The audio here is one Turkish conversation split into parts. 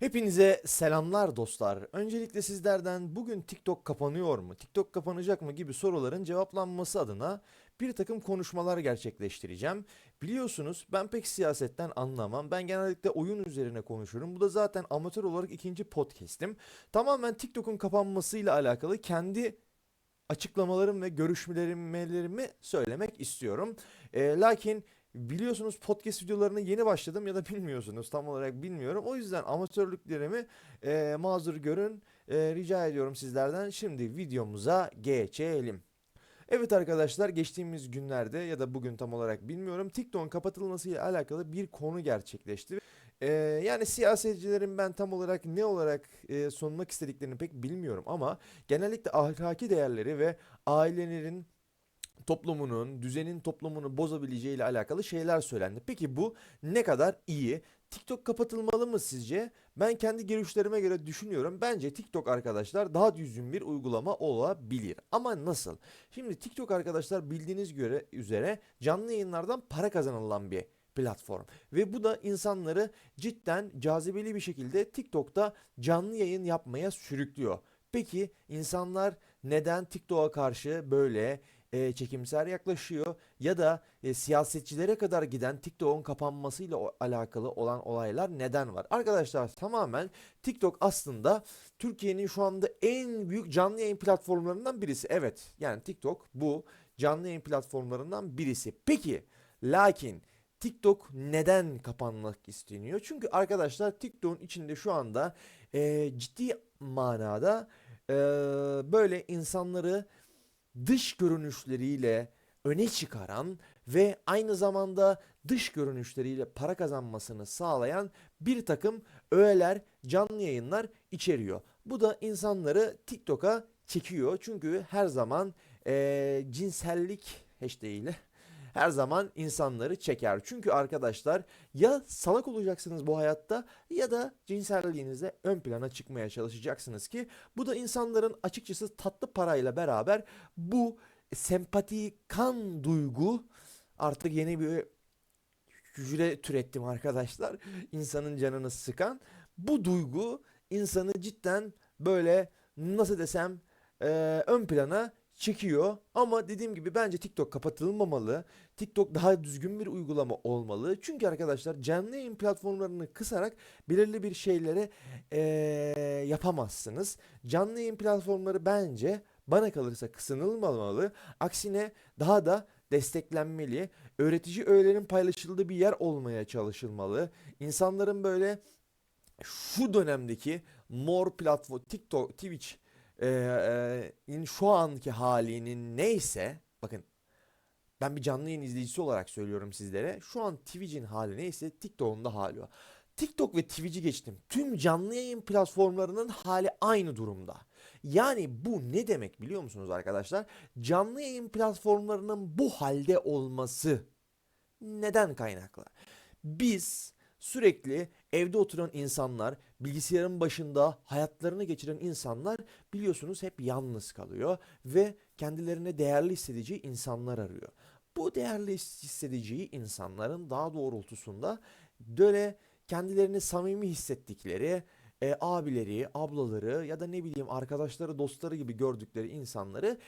Hepinize selamlar dostlar. Öncelikle sizlerden bugün TikTok kapanıyor mu, TikTok kapanacak mı gibi soruların cevaplanması adına bir takım konuşmalar gerçekleştireceğim. Biliyorsunuz ben pek siyasetten anlamam. Ben genellikle oyun üzerine konuşurum. Bu da zaten amatör olarak ikinci podcast'im. Tamamen TikTok'un kapanmasıyla alakalı kendi açıklamalarım ve görüşmelerimi söylemek istiyorum. Ee, lakin biliyorsunuz podcast videolarına yeni başladım ya da bilmiyorsunuz tam olarak bilmiyorum. O yüzden amatörlüklerimi e, mazur görün e, rica ediyorum sizlerden. Şimdi videomuza geçelim. Evet arkadaşlar geçtiğimiz günlerde ya da bugün tam olarak bilmiyorum TikTok'un kapatılmasıyla alakalı bir konu gerçekleşti. Ee, yani siyasetçilerin ben tam olarak ne olarak e, sunmak istediklerini pek bilmiyorum ama genellikle ahlaki değerleri ve ailelerin toplumunun, düzenin toplumunu bozabileceği ile alakalı şeyler söylendi. Peki bu ne kadar iyi? TikTok kapatılmalı mı sizce? Ben kendi görüşlerime göre düşünüyorum. Bence TikTok arkadaşlar daha düzgün bir uygulama olabilir. Ama nasıl? Şimdi TikTok arkadaşlar bildiğiniz göre üzere canlı yayınlardan para kazanılan bir platform. Ve bu da insanları cidden cazibeli bir şekilde TikTok'ta canlı yayın yapmaya sürüklüyor. Peki insanlar neden TikTok'a karşı böyle e, çekimser yaklaşıyor ya da e, siyasetçilere kadar giden TikTok'un kapanmasıyla alakalı olan olaylar neden var? Arkadaşlar tamamen TikTok aslında Türkiye'nin şu anda en büyük canlı yayın platformlarından birisi. Evet yani TikTok bu canlı yayın platformlarından birisi. Peki lakin TikTok neden kapanmak isteniyor? Çünkü arkadaşlar TikTok'un içinde şu anda e, ciddi manada e, böyle insanları dış görünüşleriyle öne çıkaran ve aynı zamanda dış görünüşleriyle para kazanmasını sağlayan bir takım öğeler, canlı yayınlar içeriyor. Bu da insanları TikTok'a çekiyor. Çünkü her zaman eee, cinsellik hashtag ile her zaman insanları çeker. Çünkü arkadaşlar ya salak olacaksınız bu hayatta ya da cinselliğinizde ön plana çıkmaya çalışacaksınız ki bu da insanların açıkçası tatlı parayla beraber bu sempati kan duygu artık yeni bir hücre türettim arkadaşlar. İnsanın canını sıkan bu duygu insanı cidden böyle nasıl desem eee, ön plana çekiyor. Ama dediğim gibi bence TikTok kapatılmamalı. TikTok daha düzgün bir uygulama olmalı. Çünkü arkadaşlar canlı yayın platformlarını kısarak belirli bir şeylere eee, yapamazsınız. Canlı yayın platformları bence bana kalırsa kısınılmamalı. Aksine daha da desteklenmeli. Öğretici öğelerin paylaşıldığı bir yer olmaya çalışılmalı. İnsanların böyle şu dönemdeki mor platform TikTok, Twitch eee, in şu anki halinin neyse bakın ben bir canlı yayın izleyicisi olarak söylüyorum sizlere. Şu an Twitch'in hali neyse TikTok'un da hali o. TikTok ve Twitch'i geçtim. Tüm canlı yayın platformlarının hali aynı durumda. Yani bu ne demek biliyor musunuz arkadaşlar? Canlı yayın platformlarının bu halde olması neden kaynaklı? Biz sürekli evde oturan insanlar, bilgisayarın başında hayatlarını geçiren insanlar biliyorsunuz hep yalnız kalıyor ve kendilerine değerli hissedeceği insanlar arıyor. Bu değerli hissedeceği insanların daha doğrultusunda böyle kendilerini samimi hissettikleri e, abileri, ablaları ya da ne bileyim arkadaşları, dostları gibi gördükleri insanları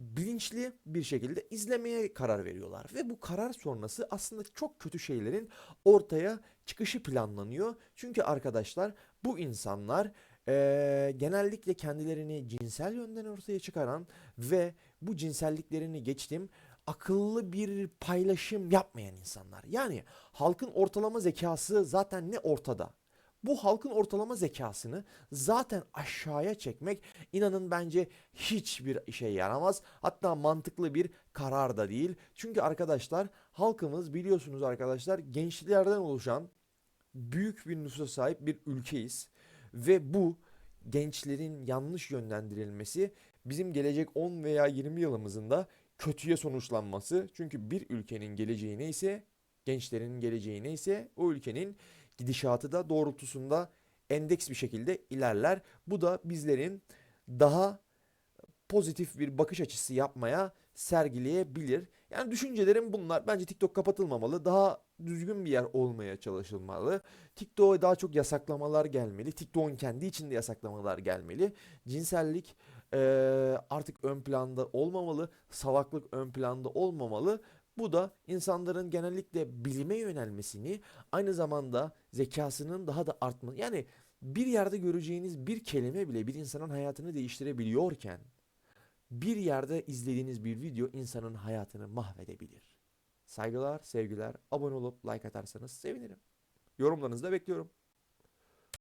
bilinçli bir şekilde izlemeye karar veriyorlar. Ve bu karar sonrası aslında çok kötü şeylerin ortaya çıkışı planlanıyor. Çünkü arkadaşlar bu insanlar eee, genellikle kendilerini cinsel yönden ortaya çıkaran ve bu cinselliklerini geçtim akıllı bir paylaşım yapmayan insanlar. Yani halkın ortalama zekası zaten ne ortada. Bu halkın ortalama zekasını zaten aşağıya çekmek inanın bence hiçbir işe yaramaz. Hatta mantıklı bir karar da değil. Çünkü arkadaşlar halkımız biliyorsunuz arkadaşlar gençlerden oluşan büyük bir nüfusa sahip bir ülkeyiz. Ve bu gençlerin yanlış yönlendirilmesi bizim gelecek 10 veya 20 yılımızın da kötüye sonuçlanması. Çünkü bir ülkenin geleceği neyse, gençlerin geleceği neyse o ülkenin gidişatı da doğrultusunda endeks bir şekilde ilerler. Bu da bizlerin daha pozitif bir bakış açısı yapmaya sergileyebilir. Yani düşüncelerim bunlar. Bence TikTok kapatılmamalı. Daha düzgün bir yer olmaya çalışılmalı. TikTok'a daha çok yasaklamalar gelmeli. TikTok'un kendi içinde yasaklamalar gelmeli. Cinsellik eee, artık ön planda olmamalı. Salaklık ön planda olmamalı. Bu da insanların genellikle bilime yönelmesini, aynı zamanda zekasının daha da artması. Yani bir yerde göreceğiniz bir kelime bile bir insanın hayatını değiştirebiliyorken, bir yerde izlediğiniz bir video insanın hayatını mahvedebilir. Saygılar, sevgiler, abone olup like atarsanız sevinirim. Yorumlarınızı da bekliyorum.